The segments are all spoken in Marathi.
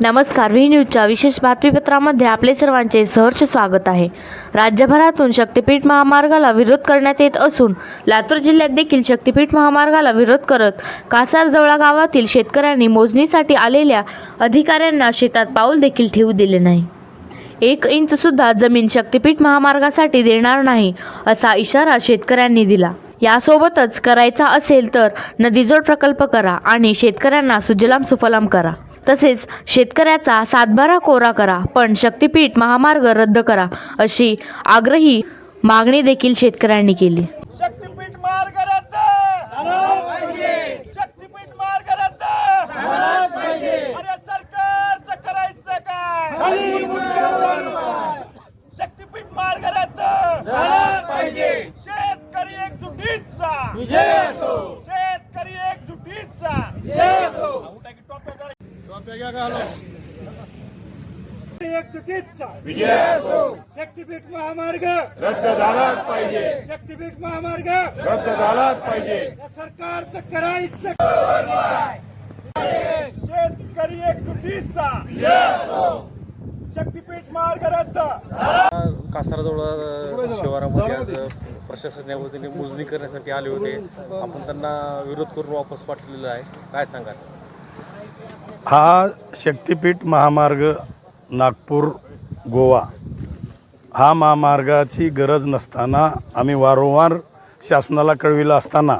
नमस्कार व्ही न्यूजच्या विशेष बातमीपत्रामध्ये आपले सर्वांचे सहर्ष स्वागत आहे. राज्यभरातून शक्तिपीठ महामार्गाला विरोध करण्यात येत असून लातूर जिल्ह्यात देखील शक्तिपीठ महामार्गाला विरोध करत कासारजवळा गावातील शेतकऱ्यांनी मोजणीसाठी आलेल्या अधिकाऱ्यांना शेतात पाऊल देखील ठेवू दिले नाही. एक इंचसुद्धा जमीन शक्तिपीठ महामार्गासाठी देणार नाही असा इशारा शेतकऱ्यांनी दिला. यासोबतच करायचा असेल तर नदीजोड प्रकल्प करा आणि शेतकऱ्यांना सुजलाम सुफलाम करा. तसेच शेतकऱ्याचा सातबारा कोरा करा पण शक्तिपीठ महामार्ग रद्द करा अशी आग्रही मागणी देखील शेतकऱ्यांनी केली शक्तीपीठ मार्ग रद्द शक्तीपीठ मार्ग रद्द अरे सरकारचं करायचं काय शक्तीपीठ मार्ग रद्द शेतकरी एकजुटीचा शेतकरी एकजुटीचा एकजुटीचा शक्तीपीठ महामार्ग. रद्द झालाच पाहिजे. शक्तीपीठ महामार्ग. रद्द झालाच पाहिजे सरकारचं करायचं. शेतकरी एकजुटीचा शक्तीपीठ मार्ग रद्द. कासारजवळ शिवारामध्ये आज प्रशासनाच्या वतीने मोजणी करण्यासाठी आले होते. आपण त्यांना विरोध करून वापस पाठवलेला आहे. काय सांगाल? हा शक्तिपीठ महामार्ग नागपूर गोवा. हा महामार्गाची गरज नसताना आम्ही वारंवार शासनाला कळविलं असताना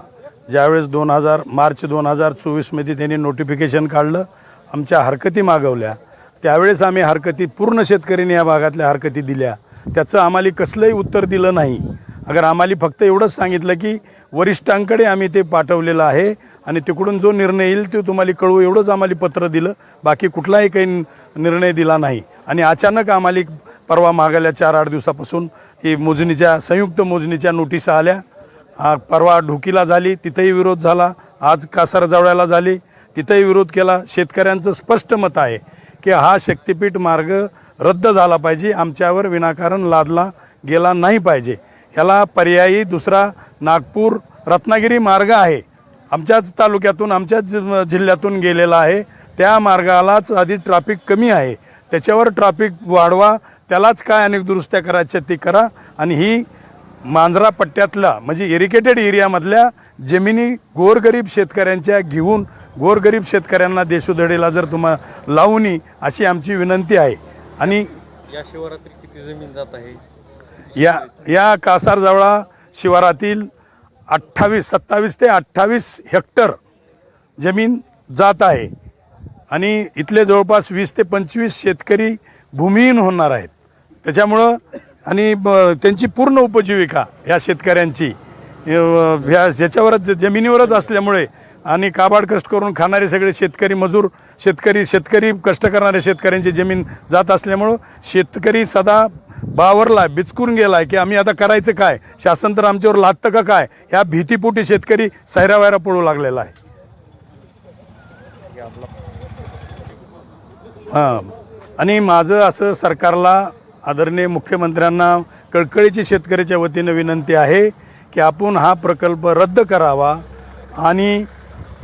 ज्यावेळेस दोन हजार मार्च दोन हजार चोवीसमध्ये त्यांनी नोटिफिकेशन काढलं आमच्या हरकती मागवल्या. त्यावेळेस आम्ही हरकती पूर्ण शेतकऱ्यांनी या भागातल्या हरकती दिल्या. त्याचं आम्हाला कसलंही उत्तर दिलं नाही. अगर आम्हाला फक्त एवढंच सांगितलं की वरिष्ठांकडे आम्ही ते पाठवलेलं आहे आणि तिकडून जो निर्णय येईल तो तुम्हाला कळवू एवढंच आम्हाला पत्र दिलं. बाकी कुठलाही काही निर्णय दिला नाही. आणि अचानक आम्हाला परवा मागायला चार आठ दिवसापासून ही मोजणीच्या संयुक्त मोजणीच्या नोटीस आल्या. परवा ढोकीला झाली तिथंही विरोध झाला. आज कासारजवळ्याला झाली तिथंही विरोध केला. शेतकऱ्यांचं स्पष्ट मत आहे की हा शक्तिपीठ मार्ग रद्द झाला पाहिजे. आमच्यावर विनाकारण लादला गेला नाही पाहिजे. ह्याला पर्यायी दुसरा नागपूर रत्नागिरी मार्ग आहे. आमच्याच तालुक्यातून आमच्याच जिल्ह्यातून गेलेला आहे. त्या मार्गालाच आधी ट्रॅफिक कमी आहे. त्याच्यावर ट्रॅफिक वाढवा त्यालाच काय अनेक दुरुस्त्या करायच्या ती करा आणि ही मांजरा पट्ट्यातला म्हणजे इरिकेटेड एरियामधल्या जमिनी गोरगरीब शेतकऱ्यांच्या घेऊन गोरगरीब शेतकऱ्यांना देशोधडीला जर तुम्हा लावूनी अशी आमची विनंती आहे. आणि या शिवारातील किती जमीन जात आहे? या या कासारजवळा शिवारातील अठ्ठावीस सत्तावीस ते अठ्ठावीस हेक्टर जमीन जात आहे. आणि इथले जवळपास वीस ते पंचवीस शेतकरी भूमिहीन होणार आहेत. त्याच्यामुळं आणि ब- त्यांची पूर्ण उपजीविका ह्या शेतकऱ्यांची ह्या ह्याच्यावरच जमिनीवरच असल्यामुळे आणि काबाड कष्ट करून खाणारे सगळे शेतकरी मजूर शेतकरी शेतकरी कष्ट करणाऱ्या शेतकऱ्यांची जमीन जात असल्यामुळं शेतकरी सदा बावरला बिचकून गेला आहे की आम्ही आता करायचं काय? शासन तर आमच्यावर लादतं का काय? ह्या भीतीपोटी शेतकरी सैरावैरा पडू लागलेला आहे. हां. आणि माझं असं सरकारला आदरणीय मुख्यमंत्र्यांना कळकळीची शेतकऱ्याच्या वतीनं विनंती आहे की आपण हा प्रकल्प रद्द करावा आणि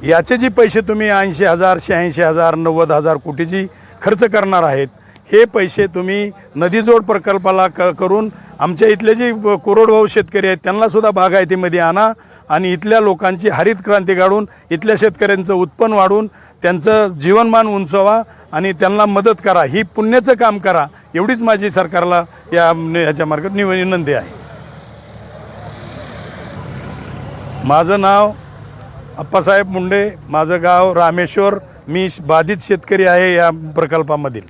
याचे जे पैसे तुम्ही ऐंशी हजार शहाऐंशी हजार नव्वद हजार कोटीची खर्च करणार आहेत हे पैसे तुम्ही नदीजोड प्रकल्पाला क करून आमच्या इथले जे कोरडवाहू शेतकरी आहेत त्यांनासुद्धा बागायतीमध्ये आणा आणि इथल्या लोकांची हरित क्रांती काढून इथल्या शेतकऱ्यांचं उत्पन्न वाढवून त्यांचं जीवनमान उंचवा आणि त्यांना मदत करा. ही पुण्याचं काम करा. एवढीच माझी सरकारला या ह्याच्या मार्गात निव विनंती आहे. माझं नाव अप्पासाहेब मुंडे माझं गाव रामेश्वर. मी बाधित शेतकरी आहे या प्रकल्पामधील.